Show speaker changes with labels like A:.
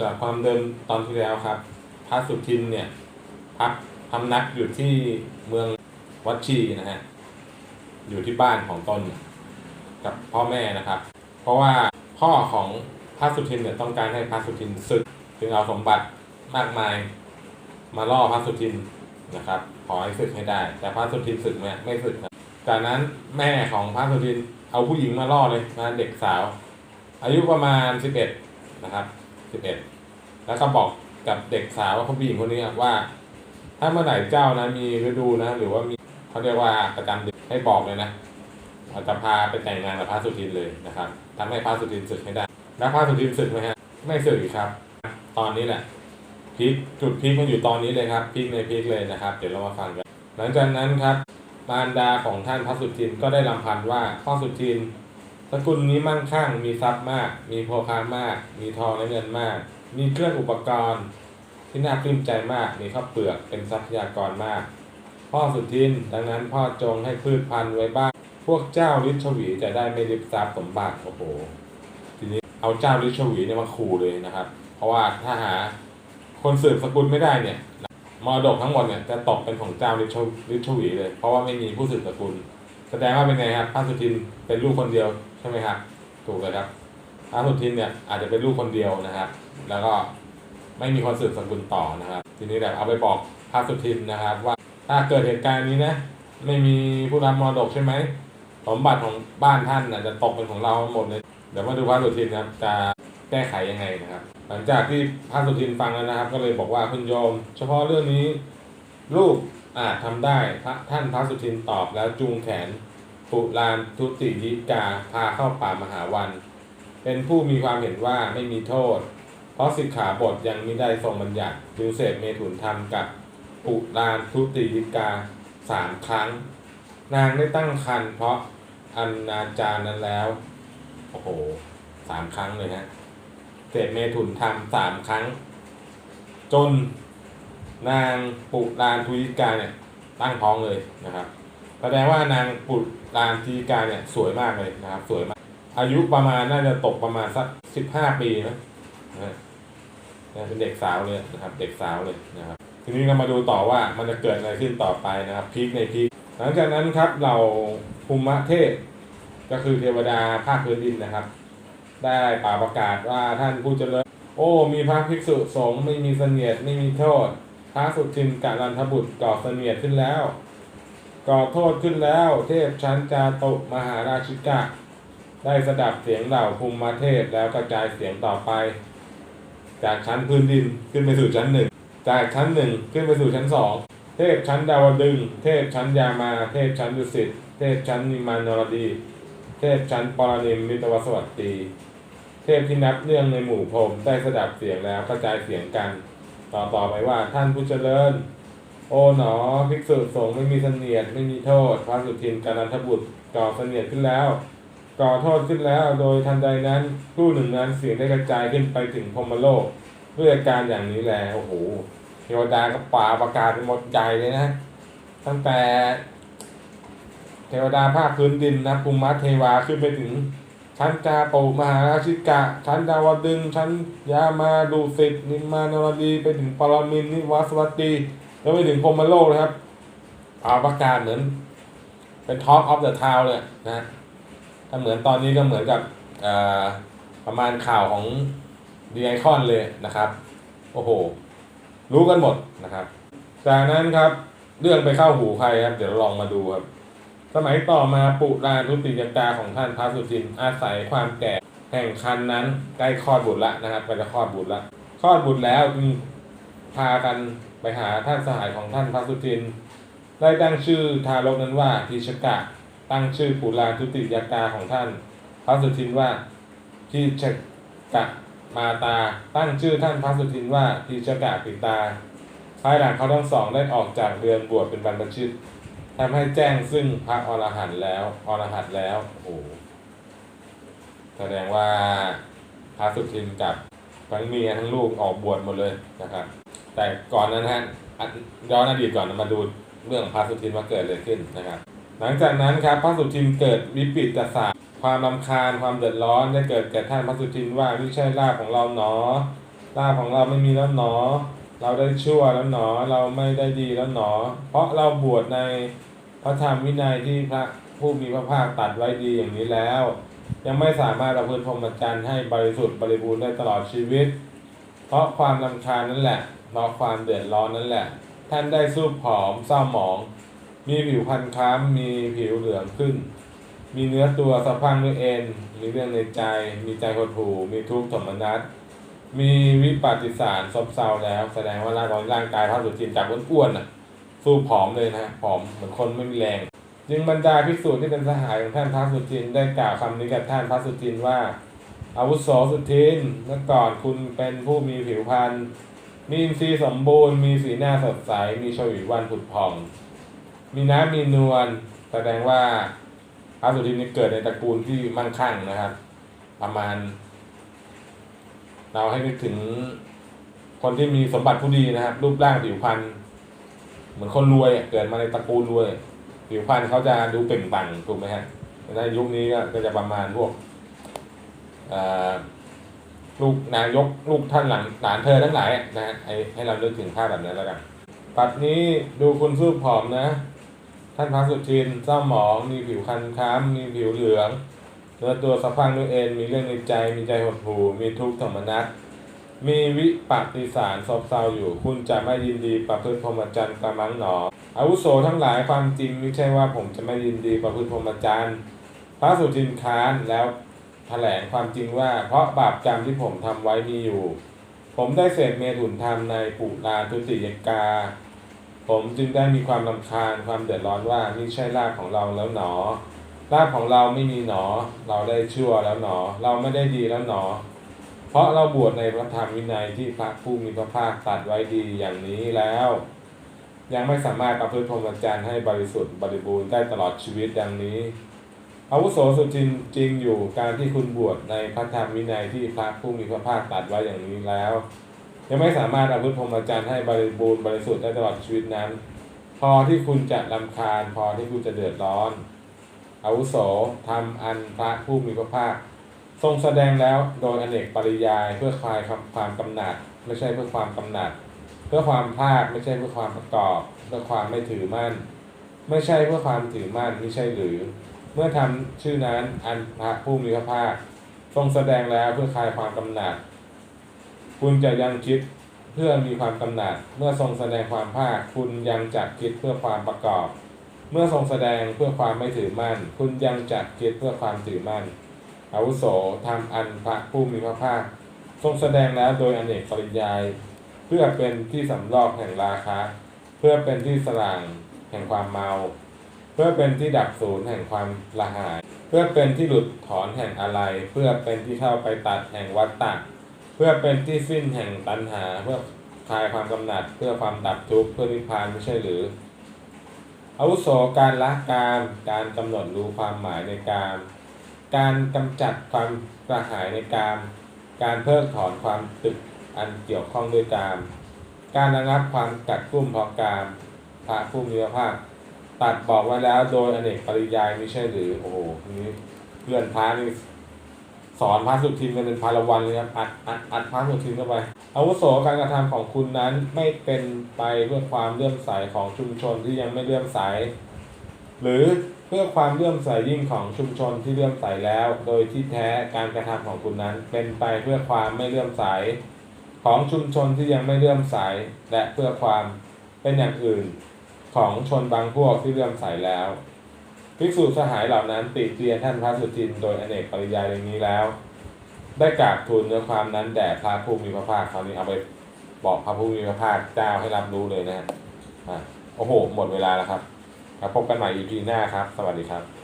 A: จากความเดิมตอนที่แล้วครับ พระสุทินเนี่ยพักพำนักอยู่ที่เมืองวัดชีนะฮะอยู่ที่บ้านของตนกับพ่อแม่นะครับ เพราะว่าพ่อของพระสุทินเนี่ยต้องการให้พระสุทินศึกจึงเอาสมบัติมากมายมาล่อพระสุทินนะครับขอให้ศึกให้ได้ แต่พระสุทินศึกไหมไม่ศึกนะจากนั้นแม่ของพระสุทินเอาผู้หญิงมาล่อเลยนะเด็กสาว อายุประมาณ11นะครับ 11 แล้วก็บอกกับเด็กสาวว่าผู้หญิงคนนี้ว่า ถ้าเมื่อไหร่เจ้านะมีฤดูนะ หรือว่ามีเขาเรียกว่าประจำเดือนให้บอกเลยนะเราจะพาไปแต่งงานกับพระสุทินเลยนะครับทำให้พระสุทินศึกให้ได้ แล้วพระสุทินศึกไหมฮะไม่ศึกอีกครับ ตอนนี้แหละพีคจุดพีคมันอยู่ตอนนี้เลยครับพีคในพีคเลยนะครับ เดี๋ยวเรามาฟังกัน หลังจากนั้นครับมารดาของท่านพระสุทินก็ได้รำพันว่าพ่อสุทิน สกุลนี้มั่งคั่ง มีทรัพย์มาก มีโภคามาก มีทองและเงินมาก มีเครื่องอุปกรณ์ ที่น่าปลื้มใจมาก มีข้าวเปลือกเป็นทรัพยากรมาก พ่อสุทิน ดังนั้นพ่อจงให้พืชพันธุ์ไว้บ้าง พวกเจ้าฤทธิ์ชวีจะได้ไม่ริบทรัพย์สมบัติโอ้โห ทีนี้เอาเจ้าฤทธิ์ชวีเนี่ยมาขู่เลยนะครับ เพราะว่าถ้าหาคนสืบสกุลไม่ได้เนี่ยมรดกทั้งหมดเนี่ยจะตกเป็นของเจ้าฤทธิ์ชฤทธิ์ชวีเลย เพราะว่าไม่มีผู้สืบสกุล แสดงว่าเป็นไงครับพระสุทินเป็นลูกคนเดียวใช่ไหมครับถูกเลยครับพระสุทินเนี่ยอาจจะเป็นลูกคนเดียวนะครับ แล้วก็ไม่มีคนสืบสกุลต่อนะครับ ทีนี้แบบเอาไปบอกพระสุทินนะครับ ว่าถ้าเกิดเหตุการณ์นี้นะไม่มีผู้รับมรดกใช่ไหมสมบัติของบ้านท่านนะจะตกเป็นของเราหมดเลยเดี๋ยวมาดูพระสุทินนะครับจะแก้ไขยังไงนะครับ หลังจากที่พระสุทินฟังแล้วนะครับ ก็เลยบอกว่าคุณโยม เฉพาะเรื่องนี้ลูก อาจทำได้พระท่านพระสุทินตอบแล้วจูงแขนปุรานทุติยิกาพาเข้าป่ามหาวัน เป็นผู้มีความเห็นว่าไม่มีโทษ เพราะสิกขาบทยังไม่ได้ทรงบัญญัติจึงเสพเมถุนธรรมกับปุรานทุติยิกาสามครั้ง นางได้ตั้งครรภ์เพราะอนนาจารนั้นแล้ว โอ้โหสามครั้งเลยฮะเสพเมถุนธรรมสามครั้ง จน นางปุรานทุยิกาเนี่ยตั้งท้องเลยนะครับ แสดงว่านางปุรานทุยิกาเนี่ยสวยมากเลยนะครับ สวยมาก อายุประมาณน่าจะตกประมาณสักสิบห้าปีนะนะเป็นเด็กสาวเลยนะครับ เด็กสาวเลยนะครับ ทีนี้เรามาดูต่อว่ามันจะเกิดอะไรขึ้นต่อไปนะครับพีคในพีคหลังจากนั้นครับเราภูมิเทพก็คือเทวดาภาคพื้นดินนะครับ ได้ป่าประกาศว่าท่านผู้เจริญ โอ้ มีพระภิกษุสงฆ์ไม่มีเสนียดไม่มีโทษ พระสุทินกาลันทบุตรก่อเสนียดขึ้นแล้ว ก่อโทษขึ้นแล้ว เทพชั้นจาตุมหาราชิกะ ได้สดับเสียงเหล่าภูมิเทพแล้วกระจายเสียงต่อไป จากชั้นพื้นดินขึ้นไปสู่ชั้นหนึ่ง จากชั้นหนึ่งขึ้นไปสู่ชั้นสองเทพชั้นดาวดึง เทพชั้นยามา เทพชั้นดุสิต เทพชั้นนิมานรดี เทพชั้นปรนิมมิตวสวัสดี เทพที่นับเนื่องในหมู่พรมได้สดับเสียงแล้วกระจายเสียงกัน ต่อต่อไปว่าท่านผู้เจริญ โอ๋หนอภิกษุสงฆ์ไม่มีเสนียดไม่มีโทษ พระสุทินกานันทบุตรก่อเสนียดขึ้นแล้ว ก่อโทษขึ้นแล้วโดยทันใดนั้นผู้หนึ่งนั้นเสียงได้กระจายขึ้นไปถึงพรมโลกด้วยอาการอย่างนี้แหละโอ้โหเทวดาก็ป่าประกาศหมดใหญ่เลยนะ ตั้งแต่ เทวดาภาคพื้นดินนะภูมิเทวาขึ้นไปถึง ชั้นจาปุมหาราชิกะชั้นดาวดึงส์ชั้นยามาดูสิตนิมานรดีไปถึงปรมินนิวัสวัตตีแล้วไปถึงพรมโลกนะครับป่าประกาศเหมือน เป็นท็อปออฟเดอะทาวเลยนะถ้าเหมือนตอนนี้ก็เหมือนกับประมาณข่าวของดีไอคอนเลยนะครับ โอ้โห รู้กันหมดนะครับ จากนั้นครับ เรื่องไปเข้าหูใครครับ เดี๋ยวลองมาดูครับ สมัยต่อมาปุรานุติยกาของท่านพระสุทินอาศัยความแก่แห่งคันนั้นใกล้คลอดบุตรละนะครับใกล้จะคลอดบุตรละคลอดบุตรแล้วจึงพากันไปหาท่านสหายของท่านพระสุทินได้ตั้งชื่อทารกนั้นว่าทีชกะ ตั้งชื่อปุราทุติยกาของท่านพระสุทินว่าทีชกะมาตาตั้งชื่อท่านพระสุทินว่าทีชกะปิตา ภายหลังเขาทั้งสองได้ออกจากเรือนบวชเป็นบรรพชิต ทำให้แจ้งซึ่งพระอรหันต์แล้วอรหันต์แล้วโอ้โหแสดงว่าพระสุทินกับทั้งเมียทั้งลูกออกบวชหมดเลยนะครับ แต่ก่อนนั้นฮะย้อนอดีตก่อนมาดูเรื่องพระสุทินว่าเกิดอะไรขึ้นนะครับ หลังจากนั้นครับพระสุทินเกิดวิปิตศาสตร์ความรำคาญความเดือดร้อนได้เกิดแก่ท่านพระสุทินว่าไม่ใช่ลาภของเราหนอลาภของเราไม่มีแล้วหนอ เราได้ชั่วแล้วหนอเราไม่ได้ดีแล้วหนอ เพราะเราบวชใน ระธรรมวินัยที่พระผู้มีพระภาคตัดไว้ดีอย่างนี้แล้ว ยังไม่สามารถประพฤติพรหมจรรย์ให้บริสุทธิ์บริบูรณ์ได้ตลอดชีวิต เพราะความลำคาญนั่นแหละเพราะความเดือดร้อนนั่นแหละ ท่านได้สู้ผอมเศร้าหมอง มีผิวพรรณคล้ำมีผิวเหลืองขึ้น มีเนื้อตัวสะพังด้วยเอ็นมีเรื่องในใจ มีใจหดหู่มีทุกข์โทมนัสมีวิปัสสิสารซบเซาแล้ว แสดงว่าร่างกายร่างกายพระสุจินจากอ้วนๆน่ะ สู้ผอมเลยนะผอมเหมือนคนไม่มีแรง จึงบรรดาภิกษุที่เป็นสหายของท่านพระสุจินได้กล่าวคำนี้กับท่านพระสุจินว่าอาวุโสสุทินเมื่อก่อนคุณเป็นผู้มีผิวพรรณมีอินทรีย์สมบูรณ์มีสีหน้าสดใส มีชวีวันผุดผ่อง มีน้ำมีนวลแสดงว่าพระสุทินนี่เกิดในตระกูลที่มั่งคั่งนะครับ ประมาณ เราให้นึกถึงคนที่มีสมบัติผู้ดีนะครับ รูปร่างผิวพรรณ เหมือนคนรวยอะเกิดมาในตระกูลรวยผิวพรรณเขาจะดูเปล่งปลั่งถูกไหมฮะในยุคนี้ก็จะประมาณพวกลูกนายกลูกท่านหลังหลานเธอทั้งหลายนะฮะให้ให้เรานึกถึงภาพแบบนั้นแล้วกันปัดนี้ดูคุณสู้ผอมนะ ท่านพระสุทินเศร้าหมองมีผิวคันค้ำมีผิวเหลืองเนื้อตัวสะพังด้วยเอ็นมีเรื่องในใจมีใจหดหู่มีทุกข์โทมนัส มีวิปัสสิสารซบเซาอยู่ คุณจะไม่ยินดีประพฤติพรหมจรรย์กระมังหนออาวุโสทั้งหลายความจริงไม่ใช่ว่าผมจะไม่ยินดีประพฤติพรหมจรรย์พระสุทินค้านแล้วแถลงความจริงว่า เพราะบาปกรรมที่ผมทำไว้มีอยู่ ผมได้เสพเมถุนธรรมในปุราทุติยกา ผมจึงได้มีความรำคาญความเดือดร้อนว่านี่ใช่ลาภของเราแล้วหนอลาภของเราไม่มีหนอ เราได้ชั่วแล้วหนอ เราไม่ได้ดีแล้วหนอ เพราะเราบวชในพระธรรมวินัยที่พระผู้มีพระภาคตรัดไว้ดีอย่างนี้แล้ว ยังไม่สามารถประพฤติพรหมจรรย์ให้บริสุทธิ์บริบูรณ์ได้ตลอดชีวิตดังนี้อาวุโสสุจินจริงอยู่การที่คุณบวชในพระธรรมวินัยที่พระผู้มีพระภาคตรัดไว้อย่างนี้แล้ว ยังไม่สามารถประพฤติพรหมจรรย์ให้บริบูรณ์บริสุทธิ์ได้ตลอดชีวิตนั้น พอที่คุณจะลำคาญพอที่คุณจะเดือดร้อนอาวุโสทำอันพระผู้มีพระภาค ทรงแสดงแล้วโดยอเนกปริยายเพื่อคลายความกำหนัด ไม่ใช่เพื่อความกำหนัด เพื่อความภาคไม่ใช่เพื่อความประกอบ เพื่อความไม่ถือมั่น ไม่ใช่เพื่อความถือมั่นไม่ใช่หรือ เมื่อทำชื่อนั้นอันพระผู้มีพระภาคทรงแสดงแล้วเพื่อคลายความกำหนัด คุณจะยังคิดเพื่อมีความกำหนัด เมื่อทรงแสดงความภาคคุณยังจักคิดเพื่อความประกอบ เมื่อทรงแสดงเพื่อความไม่ถือมั่น คุณยังจักคิดเพื่อความถือมั่น อาวุโสทำอันพระผู้มีพระภาค ทรงแสดงแล้วโดยอเนกปริยาย เพื่อเป็นที่สำรอกแห่งราคะ เพื่อเป็นที่สล่างแห่งความเมา เพื่อเป็นที่ดับศูนย์แห่งความละหาย เพื่อเป็นที่หลุดถอนแห่งอะไร เพื่อเป็นที่เข้าไปตัดแห่งวัฏฏะเพื่อเป็นที่สิ้นแห่งตัณหา เพื่อคลายความกำหนัด เพื่อความดับทุกข์เพื่อนิพพานไม่ใช่หรืออาวุโสการละกามการกำหนดรู้ความหมายในกาม การกำจัดความกระหายในกามการเพิกถอนความตึกอันเกี่ยวข้องด้วยกามการระงับความกัดกุ้มพราะกามพระผู้มีพระภาคตัดบอกไว้แล้วโดยอเนกปริยายไม่ใช่หรือโอ้โหนี่เพื่อนพระนี่สอนพระสุทินกันเป็นพาละวันเลยครับอัดอัดอัดพระสุทินเข้าไปอาวุโสการกระทำของคุณนั้นไม่เป็นไปเพื่อความเลื่อมใสของชุมชนที่ยังไม่เลื่อมใส หรือ เพื่อความเลื่อมใสยิ่งของชุมชนที่เลื่อมใสแล้ว โดยที่แท้การกระทำของคุณนั้น เป็นไปเพื่อความไม่เลื่อมใส ของชุมชนที่ยังไม่เลื่อมใส และเพื่อความเป็นอย่างอื่นของชนบางพวกที่เลื่อมใสแล้วภิกษุสหายเหล่านั้นติเตียนท่านพระสุทินโดยอเนกปริยายอย่างนี้แล้ว ได้กราบทูลเนื้อความนั้นแด่พระผู้มีพระภาคคราวนี้เอาไปบอกพระผู้มีพระภาคเจ้าให้รับรู้เลยนะฮะโอ้โห หมดเวลาแล้วครับ แล้วพบกันใหม่ EP หน้าครับ สวัสดีครับ